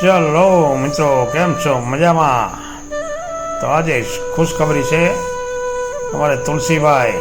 ચલો મિત્રો કેમ છો મજામાં તો આજે ખુશખબરી છે અમારે તુલસીભાઈ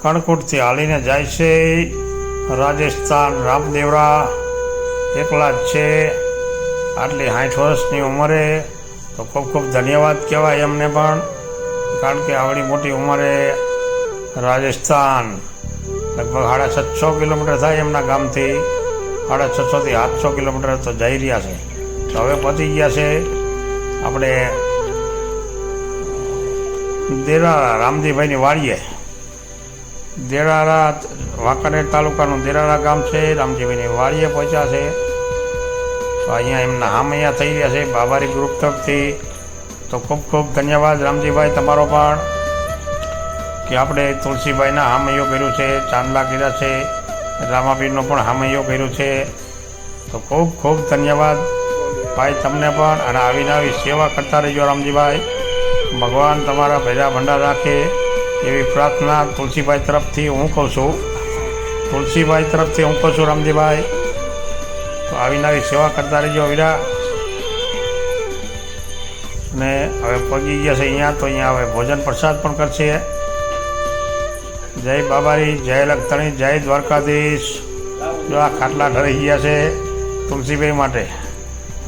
કણકુટથી હાલીને જાય છે. રાજસ્થાન રામદેવરા એકલા જ છે. આટલી સાઠ વર્ષની ઉંમરે તો ખૂબ ખૂબ ધન્યવાદ કહેવાય એમને પણ, કારણ કે આવડી મોટી ઉંમરે રાજસ્થાન લગભગ સાડા સાતસો કિલોમીટર થાય એમના ગામથી. સાડા છસોથી સાતસો કિલોમીટર તો જઈ રહ્યા છે. તો હવે પહોંચી ગયા છે આપણે દેરા રામજીભાઈની વાડીએ. દેરારા વાંકાનેર તાલુકાનું દેરારા ગામ છે, રામજીભાઈની વાડીએ પહોંચ્યા છે. તો અહીંયા એમના હામૈયા થઈ રહ્યા છે, બાબારી ગ્રુપ તરફથી. તો ખૂબ ખૂબ ધન્યવાદ રામજીભાઈ તમારો પણ, કે આપણે તુલસીભાઈના હામૈયો કર્યું છે, ચાંદલા કર્યા છે. રામાપીરનો પણ હામૈયો કર્યો છે. તો ખૂબ ખૂબ ધન્યવાદ. ભાઈ, તમને પણ અને આવીને આવી સેવા કરતા રહેજો રામજીભાઈ. ભગવાન તમારા ભેજા ભંડાર રાખે. એવી પ્રાર્થના તુલસીભાઈ તરફથી હું કહું છું. તુલસીભાઈ તરફથી હું કહું છું રામજીભાઈ. તો આવીને આવી સેવા કરતા રહેજો વીરા. અને હવે પગી ગયા છે અહીંયા, તો અહીંયા હવે ભોજન પ્રસાદ પણ કરશે. જય બાબારી જય લખતણી જય દ્વારકાધીશ. જો આ ખાટલા ઠરી ગયા છે તુલસીભાઈ માટે.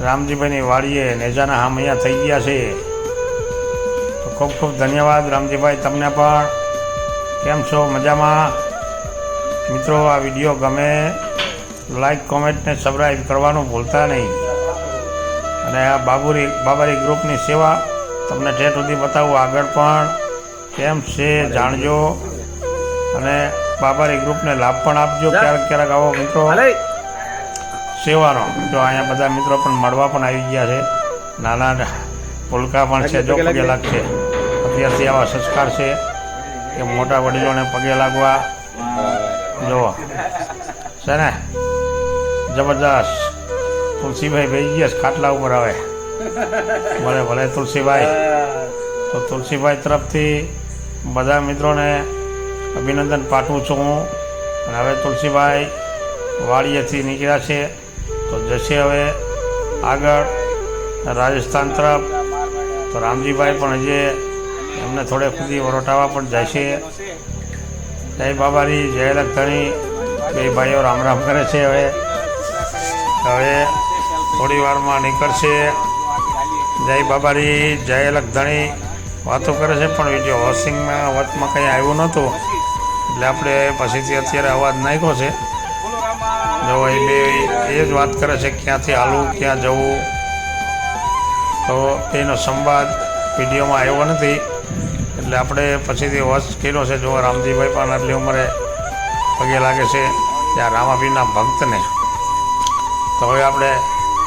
રામજીભાઈની વાડીએ નેજાના હામ અહીંયા થઈ ગયા છે. તો ખૂબ ખૂબ ધન્યવાદ રામજીભાઈ તમને પણ. કેમ છો? મજામાં? મિત્રો, આ વીડિયો ગમે લાઈક કોમેન્ટ ને સબસ્ક્રાઈબ કરવાનું ભૂલતા નહીં. અને આ બાબુરી, બાબારી ગ્રુપની સેવા તમને ઠેઠ સુધી બતાવું આગળ પણ. કેમ છે? જાણજો. અને બાબારી ગ્રુપને લાભ પણ આપજો. ક્યારેક ક્યારેક આવો મિત્રો. સેવાનો. જો અહીંયા બધા મિત્રો પણ મળવા પણ આવી ગયા છે. નાના પુલકા પણ છે જો પગે લાગશે. અત્યારથી આવા સંસ્કાર છે કે મોટા વડીલોને પગે લાગવા. જુઓ. છે ને? જબરદસ્ત તુલસીભાઈ ભાઈ ગયા ખાટલા ઉપર આવે ભલે ભલે તુલસીભાઈ. તો તુલસીભાઈ તરફથી બધા મિત્રોને અભિનંદન પાઠવું છું અને હવે તુલસીભાઈ વાડીએથી નીકળ્યા છે. તો જશે હવે આગળ રાજસ્થાન તરફ. તો રામજીભાઈ પણ હજે એમને થોડે સુધી વરોટાવા પણ જાય છે. જય બાબારી, જય લખધણી. બે ભાઈઓ રામ રામ કરે છે હવે. હવે થોડી વારમાં નીકળશે. જય બાબારી, જય લખધણી. વાતો કરે છે, પણ વીડિયો વોશિંગમાં વચમાં કંઈ આવ્યું નહોતું, એટલે આપણે પછીથી અત્યારે અવાજ નાખ્યો છે. જો એ બે એ જ વાત કરે છે, ક્યાંથી હાલવું, ક્યાં જવું. તો એનો સંવાદ વિડીયોમાં આવ્યો નથી, એટલે આપણે પછીથી વોચ કર્યો છે, જો રામજીભાઈ પણ આટલી ઉંમરે પગે લાગે છે ત્યાં રામાભીના ભક્તને. તો હવે આપણે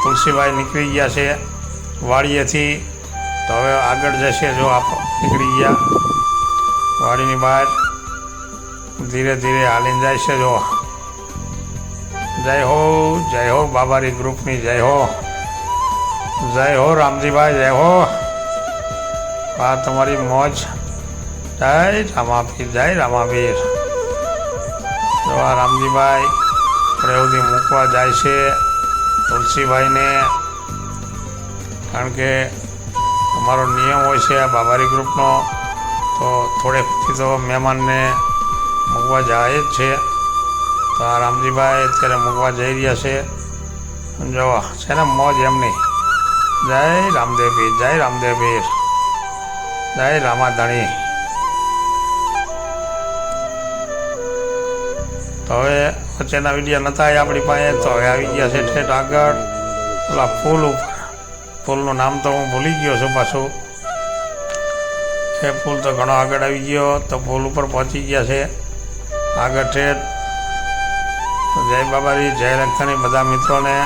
તુલસીભાઈ નીકળી ગયા છે, વાડીએથી તો હવે આગળ જશે જો આપ નીકળી ગયા. વાડીની બહાર ધીરે ધીરે હાલીને જાય છે જો. જય હો જય હો બાબારી ગ્રુપની, જય હો. જય હો રામજીભાઈ, જય હો. આ તમારી મોજ. જય રામાપીર જય રામાપીર. તો આ રામજીભાઈ પ્રયોગી મૂકવા જાય છે તુલસીભાઈને. કારણ કે અમારો નિયમ હોય છે આ બાબારી ગ્રુપનો, તો થોડેકથી તો મહેમાનને મૂકવા જાય જ છે. તો આ રામજીભાઈ અત્યારે મૂકવા જઈ રહ્યા છે. જો છે ને મોજ એમની. જય રામદેવ પીર જય રામદેવ પીર જય રામાધણી. તો હવે વચ્ચેના વિડીયા નતા આપણી પાસે, તો હવે આવી ગયા છે ઠેઠ આગળ. ઓલા ફૂલ ઉપર પુલનું નામ તો હું ભૂલી ગયો છું પાછું. એ પુલ તો ઘણો આગળ આવી ગયો, તો પુલ ઉપર પહોંચી ગયા છે. આગળ છે. જય બાબાજી, જય લખતાની બધા મિત્રોને.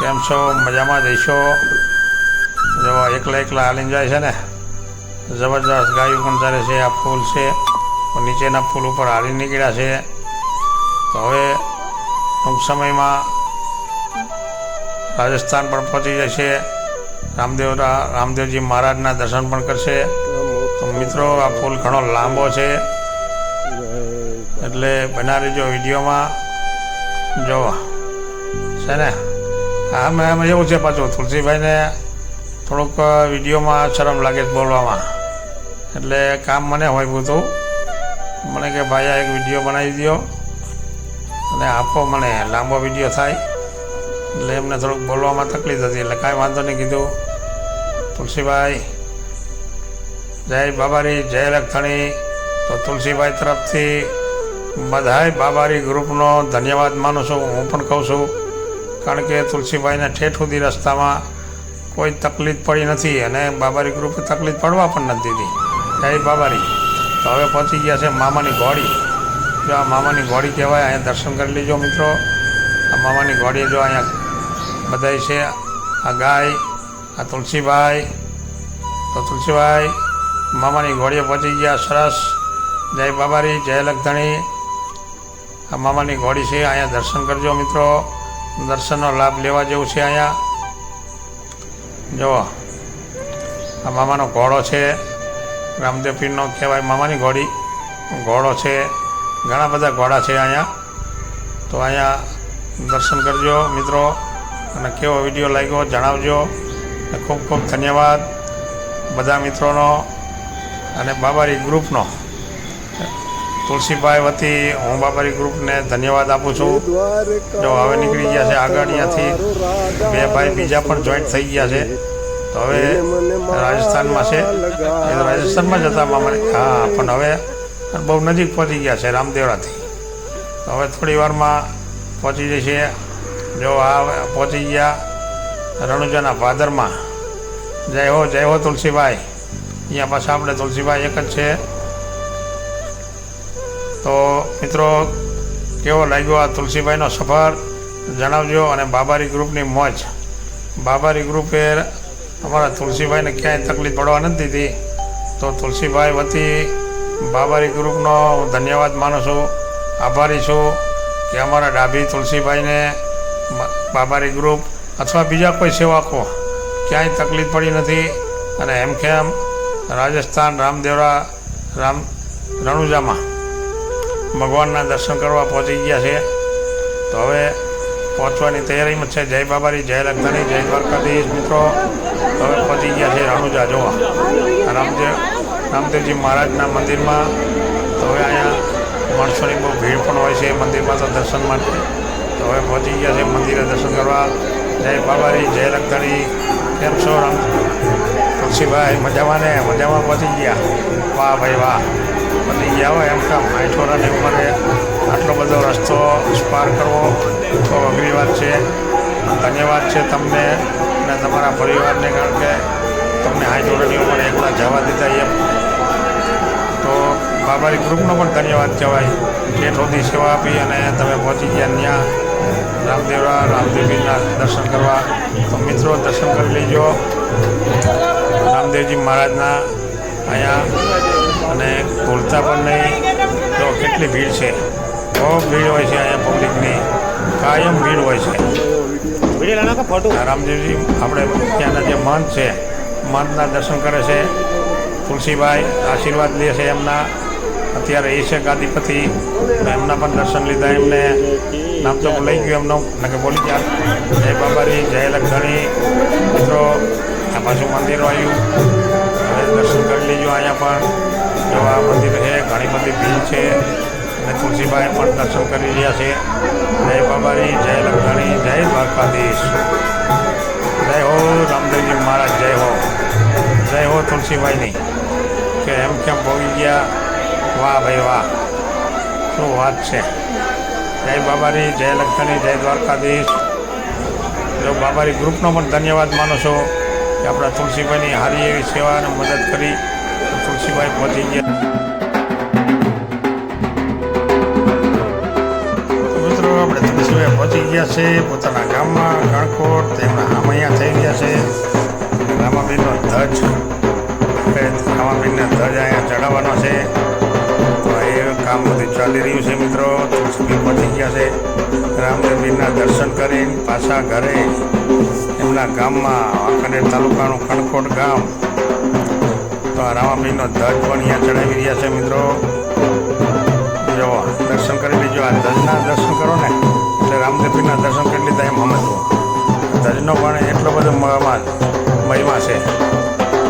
કેમ છો? મજામાં જઈશો જો એકલા એકલા હાલીને જાય છે ને. જબરદસ્ત ગાયું પણ ચાલે છે, આ પુલ છે. નીચેના પુલ ઉપર હાલી નીકળ્યા છે. તો હવે ટૂંક સમયમાં રાજસ્થાન પણ પહોંચી જશે. રામદેવ રામદેવજી મહારાજના દર્શન પણ કરશે. તો મિત્રો, આ પુલ ઘણો લાંબો છે. એટલે બના લેજો વિડીયોમાં. જો છે ને? આમ એમાં એવું છે પાછું, તુલસીભાઈને થોડુંક વિડીયોમાં શરમ લાગે બોલવામાં. એટલે કામ મને હોય બધું. મને કે ભાઈ આ એક વીડિયો બનાવી દો અને આપો મને, લાંબો વીડિયો થાય. એટલે એમને થોડુંક બોલવામાં તકલીફ હતી, એટલે કાંઈ વાંધો નહીં કીધું. તુલસીભાઈ જય બાબારી, જય લખણી તો તુલસીભાઈ તરફથી બધાય બાબારી ગ્રુપનો ધન્યવાદ માનું છું. હું પણ કહું છું, કારણ કે તુલસીભાઈને ઠેઠ સુધી રસ્તામાં કોઈ તકલીફ પડી નથી અને બાબારી ગ્રુપે તકલીફ પડવા પણ નથી દીધી. જય બાબારી. તો હવે પહોંચી ગયા છે મામાની ઘોડી. જો આ મામાની ઘોડી કહેવાય, અહીંયા દર્શન કરી લેજો મિત્રો. આ મામાની ઘોડી જો અહીંયા બધાય છે. આ ગાય, આ તુલસીભાઈ તો તુલસીભાઈ મામાની ઘોડીએ પહોંચી ગયા, સરસ. જય બાબારી, જય લખધણી આ મામાની ઘોડી છે, અહીંયા દર્શન કરજો મિત્રો. દર્શનનો લાભ લેવા જેવું છે અહીંયા. જુઓ. આ મામાનો ઘોડો છે. રામદેવ પીરનો કહેવાય મામાની ઘોડી. ઘોડો છે. ઘણા બધા ઘોડા છે અહીંયા. તો અહીંયા દર્શન કરજો મિત્રો. અને કેવો વીડિયો લાગ્યો જણાવજો. ખૂબ ખૂબ ધન્યવાદ બધા મિત્રોનો અને બાબારી ગ્રુપનો. તુલસીભાઈ વતી હું બાબારી ગ્રુપને ધન્યવાદ આપું છું. જો હવે નીકળી ગયા છે આગળ અહીંયાથી. બે ભાઈ બીજા પણ જોઈન્ટ થઈ ગયા છે. તો હવે રાજસ્થાનમાં છે. એ રાજસ્થાનમાં જ હતા મારે હા, પણ હવે બહુ નજીક પહોંચી ગયા છે રામદેવરાથી. હવે થોડી વારમાં પહોંચી જશે. જો આ પહોંચી ગયા રણુજાના ભાદરમાં. જય હો જય હો તુલસીભાઈ અહીંયા પાછા આપણે તુલસીભાઈ એક જ છે. તો મિત્રો, કેવો લાગ્યો આ તુલસીભાઈનો સફર? જણાવજો અને બાબારી ગ્રુપની મોજ. બાબારી ગ્રુપે અમારા તુલસીભાઈને ક્યાંય તકલીફ પડવા નથી દીધી. તો તુલસીભાઈ વતી બાબારી ગ્રુપનો હું ધન્યવાદ માનું છું. આભારી છું કે અમારા ડાભી તુલસીભાઈને બાબારી ગ્રુપ અથવા બીજા કોઈ સેવકો, ક્યાંય તકલીફ પડી નથી. અને એમ કેમ રાજસ્થાન રામદેવરા રામ રણુજામાં ભગવાનના દર્શન કરવા પહોંચી ગયા છે. તો હવે પહોંચવાની તૈયારીમાં છે. જય બાબારી, જય લખતાની જય દ્વારકાધીશ મિત્રો. હવે પહોંચી ગયા છે રણુજા જોવા. રામદેવ રામદેવજી મહારાજના મંદિરમાં. તો હવે અહીંયા માણસોની બહુ ભીડ પણ હોય છે મંદિરમાં તો દર્શન માટે. તો હવે પહોંચી ગયા છે મંદિરે દર્શન કરવા. જય બાબારી, જય લખતાણી કેમ છો રામ? તુલસીભાઈ, મજામાં ને? મજામાં પહોંચી ગયા. વાહ ભાઈ વાહ. પહોંચી ગયા હોય એમ કામ. આઠોરાની ઉંમરે આટલો બધો રસ્તો પાર કરવો તો અઘરી વાત છે. ધન્યવાદ છે તમને અને તમારા પરિવારને, કારણ કે તમને આઠોરાની પણ એકલા જવા દીધા એમ. તો બાબારી ગ્રુપનો પણ ધન્યવાદ કહેવાય. કે થોડી સેવા આપી અને તમે પહોંચી ગયા ત્યાં રામદેવરા રામદેવજીના દર્શન કરવા. તો મિત્રો, દર્શન કરી લેજો. રામદેવજી મહારાજના અહીંયા. અને બોલતા પણ નહીં. તો કેટલી ભીડ છે? બહુ ભીડ હોય છે અહીંયા પબ્લિકની. કાયમ ભીડ હોય છે. રામદેવજી આપણે ત્યાંના જે મંત છે મંતના દર્શન કરે છે. તુલસીભાઈ આશીર્વાદ લે છે એમના. અત્યારે એ છે ગાદીપતિ. એમના પણ દર્શન લીધા એમને. નામ તો ભૂલાઈ ગયું એમનું. નકે બોલી ગયા જય બાબારી, જય લખધણી મિત્રો, આ પાછું મંદિર આવ્યું. હવે દર્શન કરી લેજો અહીંયા પણ. જો આ મંદિર છે, ઘણી બધી ભીડ છે. અને તુલસીભાઈ પણ દર્શન કરી રહ્યા છે. જય બાબારી, જય લખધણી જય દ્વારકાધીશ. જય હો રામદેવજી મહારાજ, જય હો. જય હો તુલસીભાઈની કે એમ કેમ ભોગી ગયા? વાહ ભાઈ વાહ. શું વાત છે. જય બાબારી, જય લખધણી જય દ્વારકાધીશ. જો બાબારી ગ્રુપનો પણ ધન્યવાદ માનો છો કે આપણા તુલસીભાઈની સારી એવી સેવા અને મદદ કરી તુલસીભાઈ પહોંચી ગયા. મિત્રો, આપણે તુલસીભાઈ પહોંચી ગયા છે પોતાના ગામમાં ગણકોટ તેમના અહીંયા થઈ ગયા છે. રામાબીનનો ધજ, આપણે ધજ અહીંયા ચડાવવાનો છે. કામ બધું ચાલી રહ્યું છે મિત્રો. તુલસી પહોંચી ગયા છે. રામદેવજીના દર્શન કરી પાછા ઘરે એમના ગામમાં વાંકાનેર તાલુકાનું કણકોટ ગામ. તો આ રામાભાઈનો ધજ પણ અહીંયા ચડાવી રહ્યા છે મિત્રો. જો દર્શન કરી લીજો. આ ધજના દર્શન કરો ને, એટલે રામદેવજીના દર્શન કરી લીધા એમ સમજવું. ધજનો પણ એટલો બધો મહિમા છે.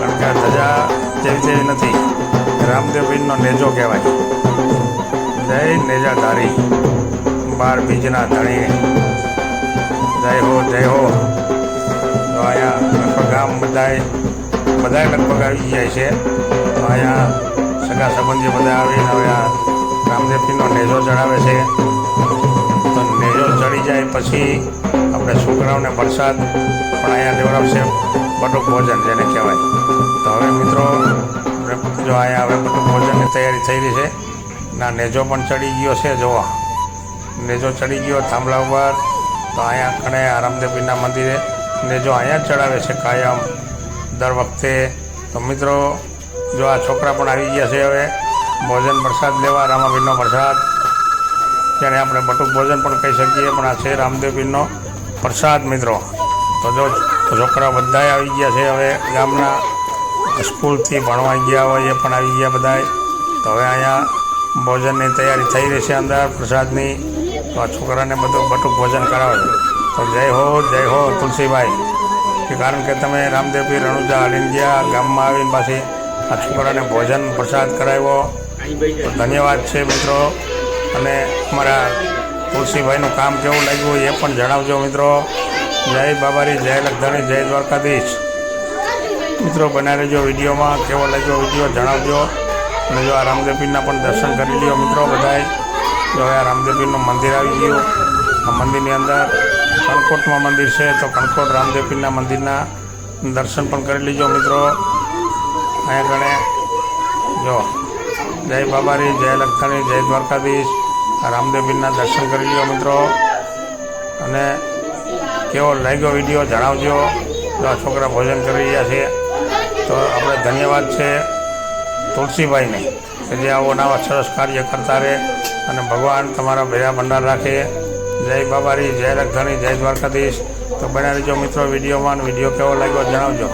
કારણ કે ધજા જેવી તેવી નથી. રામદેવ નેજો કહેવાય. જય નેજાધારી, બાર બીજના ધણી. જય હો જય હો. તો અહીંયા લગભગ ગામ બધાય બધાય લગભગ આવી જાય છે. તો અહીંયા સગા સંબંધી બધા આવીને હવે આ રામદેવજીનો નેજો ચડાવે છે. તો નેજો ચડી જાય પછી આપણે છોકરાઓને વરસાદ, પણ અહીંયા દેવડાવશે બટુક ભોજન જેને કહેવાય. તો હવે મિત્રો જો અહીંયા હવે બટુક ભોજનની તૈયારી થઈ રહી છે. ના, નેજો પણ ચડી ગયો છે, જોવા. નેજો ચડી ગયો થાંભલા ઉપર. તો અહીંયા કણે આ રામદેવપીરના મંદિરે નેજો અહીંયા જ ચડાવે છે કાયમ, દર વખતે. તો મિત્રો, જો આ છોકરા પણ આવી ગયા છે હવે, ભોજન પ્રસાદ લેવા રામાપીરનો પ્રસાદ. જેને આપણે બટુક ભોજન પણ કહી શકીએ, પણ આ છે રામદેવપીરનો પ્રસાદ, મિત્રો. તો જો છોકરા બધાએ આવી ગયા છે હવે ગામના. સ્કૂલથી ભણવા ગયા હોય એ પણ આવી ગયા બધાય. તો હવે અહીંયા ભોજનની તૈયારી થઈ રહી છે અંદર પ્રસાદની. તો આ છોકરાને બધું બટુક ભોજન કરાવે. તો જય હો જય હો તુલસીભાઈ કારણ કે તમે રામદેવપીર રણુજા હાલીને ગયા, ગામમાં આવીને પાછી આ છોકરાને ભોજન પ્રસાદ કરાવ્યો. તો ધન્યવાદ છે મિત્રો. અને અમારા તુલસીભાઈનું કામ કેવું લાગ્યું એ પણ જણાવજો મિત્રો. જય બાબારી, જય લખધાણી, જય દ્વારકાધીશ. મિત્રો, બનાવી લેજો વિડીયોમાં. કેવો લાગ્યો વીડિયો જણાવજો. અને જો આ રામદેવપીરના પણ દર્શન કરી લ્યો મિત્રો બધાએ. જો આ રામદેવપીરનું મંદિર આવી ગયું. આ મંદિરની અંદર કણકોટમાં મંદિર છે, તો કણકોટ રામદેવપીરના મંદિરના દર્શન પણ કરી લીજો મિત્રો. અહીંયા ગણે. જો, જય બાબારી, જય લખતાણી જય દ્વારકાધીશ. રામદેવપીરના દર્શન કરી લ્યો મિત્રો. અને કેવો લાગ્યો વીડિયો જણાવજો. જો છોકરા ભોજન કરી રહ્યા છે, તો આપણે ધન્યવાદ છે. તુલસીભાઈને કે જે આવો નવા સરસ કાર્ય કરતા રહે અને ભગવાન તમારા ભેરા ભંડાર રાખે. જય બાબારી, જય રખધણી જય દ્વારકાધીશ. તો બનાવી જો મિત્રો વિડીયોમાં વીડિયો કેવો લાગ્યો જણાવજો.